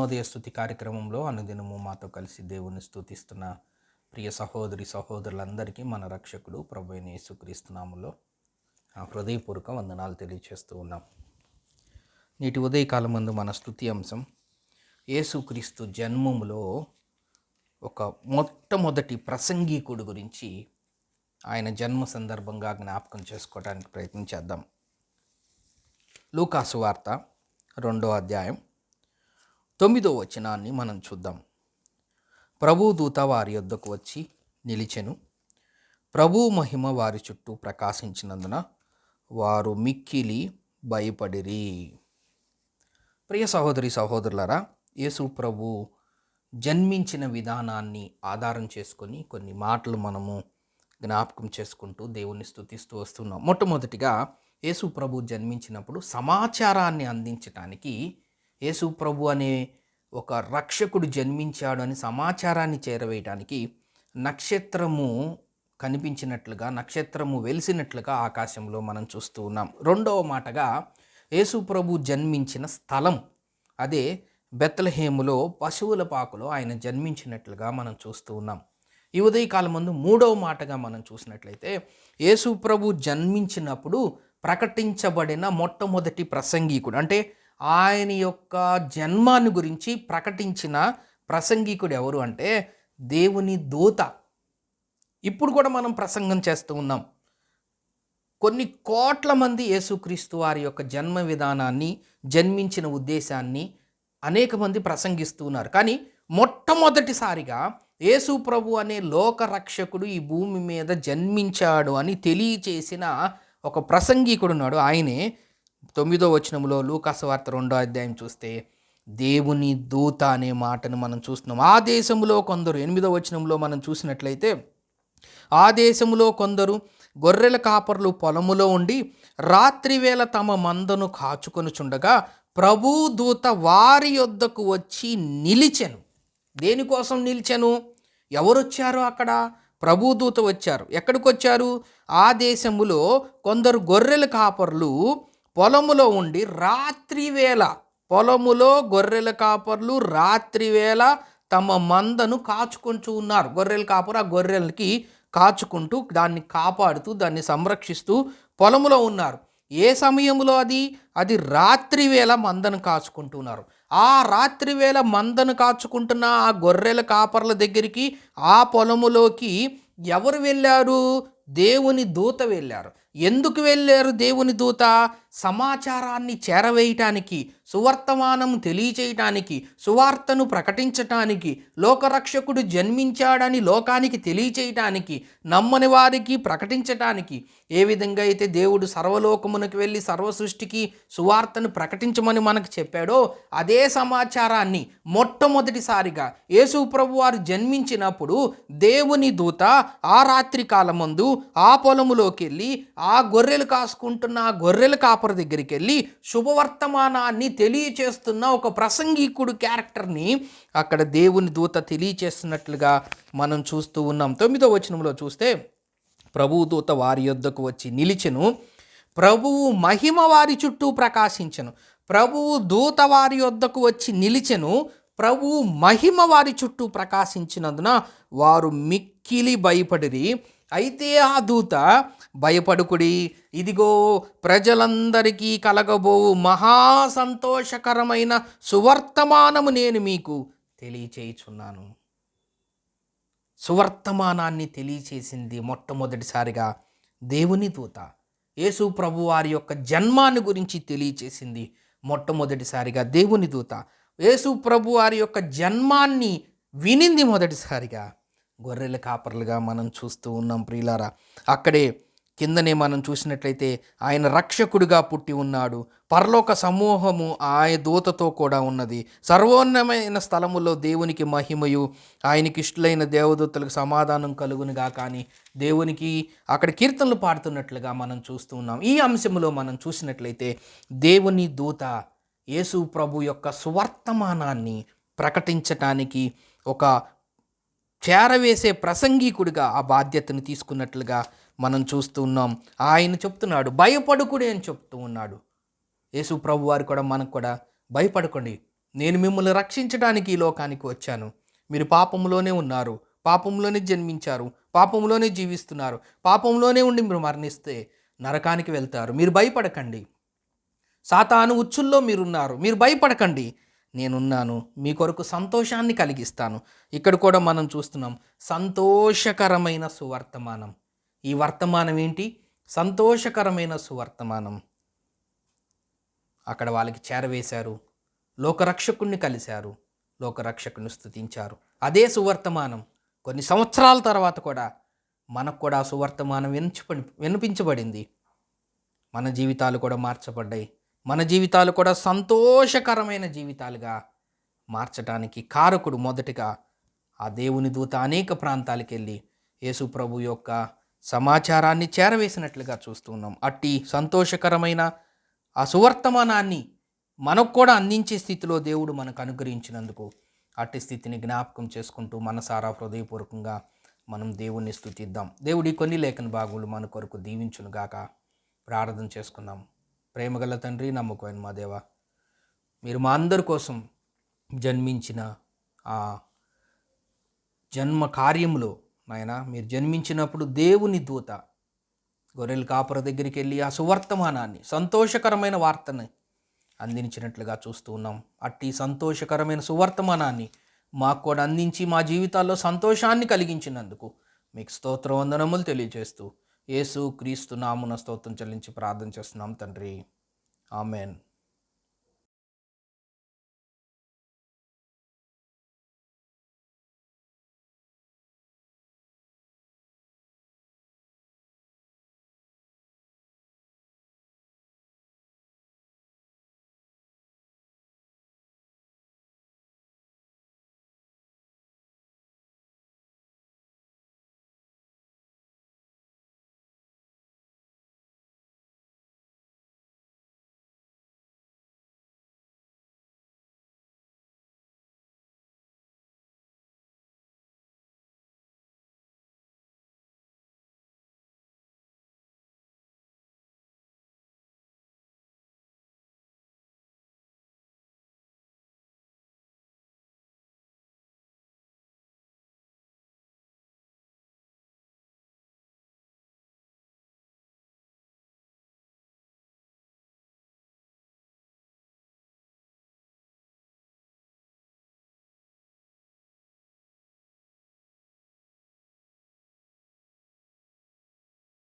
అనుదిన స్థుతి కార్యక్రమంలో అనుదినము మాతో కలిసి దేవుని స్థుతిస్తున్న ప్రియ సహోదరి సహోదరులందరికీ మన రక్షకుడు ప్రభు అయిన యేసుక్రీస్తునాములో ఆ హృదయపూర్వక వందనాలు తెలియచేస్తూ ఉన్నాం. నేటి ఉదయకాలం ముందు మన స్థుతి అంశం యేసుక్రీస్తు జన్మములో ఒక మొట్టమొదటి ప్రసంగికుడు గురించి ఆయన జన్మ సందర్భంగా జ్ఞాపకం చేసుకోవడానికి ప్రయత్నం చేద్దాం. లూకాసు వార్త రెండో అధ్యాయం తొమ్మిదో వచనాన్ని మనం చూద్దాం. ప్రభు దూత వారి యొద్దకు వచ్చి నిలిచెను. ప్రభు మహిమ వారి చుట్టూ ప్రకాశించినందున వారు మిక్కిలి భయపడిరి. ప్రియ సహోదరి సహోదరులరా యేసు ప్రభు జన్మించిన విధానాన్ని ఆధారం చేసుకొని కొన్ని మాటలు మనము జ్ఞాపకం చేసుకుంటూ దేవుణ్ణి స్థుతిస్తూ వస్తున్నాం. మొట్టమొదటిగా యేసు ప్రభు జన్మించినప్పుడు సమాచారాన్ని అందించడానికి యేసు ప్రభు అనే ఒక రక్షకుడు జన్మించాడు అని సమాచారాన్ని చేరవేయటానికి నక్షత్రము కనిపించినట్లుగా నక్షత్రము వెలిసినట్లుగా ఆకాశంలో మనం చూస్తూ ఉన్నాం. రెండవ మాటగా యేసు ప్రభు జన్మించిన స్థలం అదే బెత్తలహేములో పశువుల పాకులో ఆయన జన్మించినట్లుగా మనం చూస్తూ ఉన్నాం. ఈ ఉదయకాలం ముందు మూడవ మాటగా మనం చూసినట్లయితే యేసు ప్రభు జన్మించినప్పుడు ప్రకటించబడిన మొట్టమొదటి ప్రసంగికుడు అంటే ఆయన యొక్క జన్మాన్ని గురించి ప్రకటించిన ప్రసంగికుడు ఎవరు అంటే దేవుని దూత. ఇప్పుడు కూడా మనం ప్రసంగం చేస్తూ ఉన్నాం. కొన్ని కోట్ల మంది యేసుక్రీస్తు వారి యొక్క జన్మ విధానాన్ని జన్మించిన ఉద్దేశాన్ని అనేక మంది ప్రసంగిస్తూ ఉన్నారు. కానీ మొట్టమొదటిసారిగా యేసు ప్రభు అనే లోక రక్షకుడు ఈ భూమి మీద జన్మించాడు అని తెలియచేసిన ఒక ప్రసంగికుడు ఉన్నాడు. ఆయనే తొమ్మిదో వచనంలో లూకాసు వార్త రెండో అధ్యాయం చూస్తే దేవుని దూత అనే మాటను మనం చూస్తున్నాం. ఆ దేశంలో కొందరు ఎనిమిదో వచనంలో మనం చూసినట్లయితే ఆ దేశంలో కొందరు గొర్రెల కాపర్లు పొలములో ఉండి రాత్రివేళ తమ మందను కాచుకొనుచుండగా ప్రభు దూత వారి యొద్దకు వచ్చి నిలిచెను. దేనికోసం నిలిచెను? ఎవరొచ్చారు అక్కడ? ప్రభుదూత వచ్చారు. ఎక్కడికి వచ్చారు ఆ దేశములో కొందరు గొర్రెల కాపర్లు పొలములో ఉండి రాత్రివేళ పొలములో గొర్రెల కాపర్లు రాత్రివేళ తమ మందను కాచుకుంటూ ఉన్నారు. గొర్రెల కాపరు ఆ గొర్రెలకి కాచుకుంటూ దాన్ని కాపాడుతూ దాన్ని సంరక్షిస్తూ పొలములో ఉన్నారు. ఏ సమయంలో అది? అది రాత్రివేళ మందను కాచుకుంటున్నారు ఆ రాత్రివేళ మందను కాచుకుంటున్న ఆ గొర్రెల కాపర్ల దగ్గరికి ఆ పొలములోకి ఎవరు వెళ్ళారు? దేవుని దూత వెళ్ళారు. ఎందుకు వెళ్ళారు దేవుని దూత? సమాచారాన్ని చేరవేయటానికి సువర్తమానం తెలియచేయటానికి సువార్తను ప్రకటించటానికి లోకరక్షకుడు జన్మించాడని లోకానికి తెలియచేయటానికి నమ్మని వారికి ప్రకటించటానికి ఏ విధంగా అయితే దేవుడు సర్వలోకమునకు వెళ్ళి సర్వ సృష్టికి సువార్తను ప్రకటించమని మనకు చెప్పాడో అదే సమాచారాన్ని మొట్టమొదటిసారిగా యేసు ప్రభు వారు జన్మించినప్పుడు దేవుని దూత ఆ రాత్రి కాలమందు ఆ పొలములోకి వెళ్ళి ఆ గొర్రెలు కాసుకుంటున్న ఆ గొర్రెల కాపర దగ్గరికి వెళ్ళి శుభవర్తమానాన్ని తెలియచేస్తున్న ఒక ప్రసంగికుడు క్యారెక్టర్ని అక్కడ దేవుని దూత తెలియచేస్తున్నట్లుగా మనం చూస్తూ ఉన్నాం. తొమ్మిదో వచనంలో చూస్తే ప్రభువు దూత వారి యొద్దకు వచ్చి నిలిచెను. ప్రభువు మహిమ వారి చుట్టూ ప్రకాశించను. ప్రభువు దూత వారి యొద్దకు వచ్చి నిలిచెను. ప్రభువు మహిమ వారి చుట్టూ ప్రకాశించినందున వారు మిక్కిలి భయపడిరి. అయితే ఆ దూత భయపడుకుడి. ఇదిగో ప్రజలందరికీ కలగబోవు మహా సంతోషకరమైన సువర్తమానము నేను మీకు తెలియచేయుచున్నాను. సువర్తమానాన్ని తెలియచేసింది మొట్టమొదటిసారిగా దేవుని దూత. యేసు ప్రభు వారి యొక్క జన్మాన్ని గురించి తెలియచేసింది మొట్టమొదటిసారిగా దేవుని దూత. యేసు ప్రభు వారి యొక్క జన్మాన్ని వినింది మొదటిసారిగా. గొర్రెల కాపర్లుగా మనం చూస్తూ ఉన్నాం ప్రియులారా. అక్కడే కిందనే మనం చూసినట్లయితే ఆయన రక్షకుడిగా పుట్టి ఉన్నాడు. పరలోక సమూహము ఆయన దూతతో కూడా ఉన్నది. సర్వోన్నమైన స్థలములో దేవునికి మహిమయు ఆయనకి ఇష్టలైన దేవదూతలకు సమాధానం కలుగునుగా కానీ దేవునికి అక్కడ కీర్తనలు పాడుతున్నట్లుగా మనం చూస్తూ ఉన్నాం. ఈ అంశంలో మనం చూసినట్లయితే దేవుని దూత యేసు ప్రభు యొక్క సువర్తమానాన్ని ప్రకటించటానికి ఒక చేరవేసే ప్రసంగికుడిగా ఆ బాధ్యతను తీసుకున్నట్లుగా మనం చూస్తూ ఉన్నాం. ఆయన చెప్తున్నాడు భయపడుకుడి అని చెప్తూ ఉన్నాడు. యేసు ప్రభు వారు కూడా మనకు కూడా భయపడకండి నేను మిమ్మల్ని రక్షించడానికి ఈ లోకానికి వచ్చాను. మీరు పాపంలోనే ఉన్నారు పాపంలోనే జన్మించారు పాపంలోనే జీవిస్తున్నారు పాపంలోనే ఉండి మీరు మరణిస్తే నరకానికి వెళ్తారు. మీరు భయపడకండి. సాతాను ఉచ్చుల్లో మీరున్నారు. మీరు భయపడకండి. నేనున్నాను. మీ కొరకు సంతోషాన్ని కలిగిస్తాను. ఇక్కడ కూడా మనం చూస్తున్నాం సంతోషకరమైన సువర్తమానం. ఈ వర్తమానం ఏంటి? సంతోషకరమైన సువర్తమానం. అక్కడ వాళ్ళకి చేరవేశారు. లోకరక్షకుణ్ణి కలిశారు. లోకరక్షకుని స్థుతించారు అదే సువర్తమానం. కొన్ని సంవత్సరాల తర్వాత కూడా మనకు కూడా సువర్తమానం వినించబడి వినిపించబడింది. మన జీవితాలు కూడా మార్చబడ్డాయి. మన జీవితాలు కూడా సంతోషకరమైన జీవితాలుగా మార్చడానికి కారకుడు మొదటిగా ఆ దేవుని దూత అనేక ప్రాంతాలకు వెళ్ళి యేసు ప్రభు యొక్క సమాచారాన్ని చేరవేసినట్లుగా చూస్తున్నాం అట్టి సంతోషకరమైన ఆ సువర్తమానాన్ని మనకు కూడా అందించే స్థితిలో దేవుడు మనకు అనుగ్రహించినందుకు అట్టి స్థితిని జ్ఞాపకం చేసుకుంటూ మనసారా హృదయపూర్వకంగా మనం దేవుణ్ణి స్థుతిద్దాం దేవుడి కొన్ని లేఖన భాగములు మన కొరకు దీవించునుగాక ప్రార్థన చేసుకుందాం. ప్రేమగల తండ్రి నమ్మకమైన మా దేవ మీరు మా అందరి కోసం జన్మించిన ఆ జన్మ కార్యంలో నాయన మీరు జన్మించినప్పుడు దేవుని దూత గొర్రెల కాపుర దగ్గరికి వెళ్ళి ఆ సువర్తమానాన్ని సంతోషకరమైన వార్తని అందించినట్లుగా చూస్తూ ఉన్నాం. అట్టి సంతోషకరమైన సువర్తమానాన్ని మాకు కూడా అందించి మా జీవితాల్లో సంతోషాన్ని కలిగించినందుకు మీకు స్తోత్ర వందనములు తెలియజేస్తూ యేసు క్రీస్తు నామున స్తోత్రం చెల్లించి ప్రార్థన చేస్తున్నాం తండ్రి. ఆమెన్.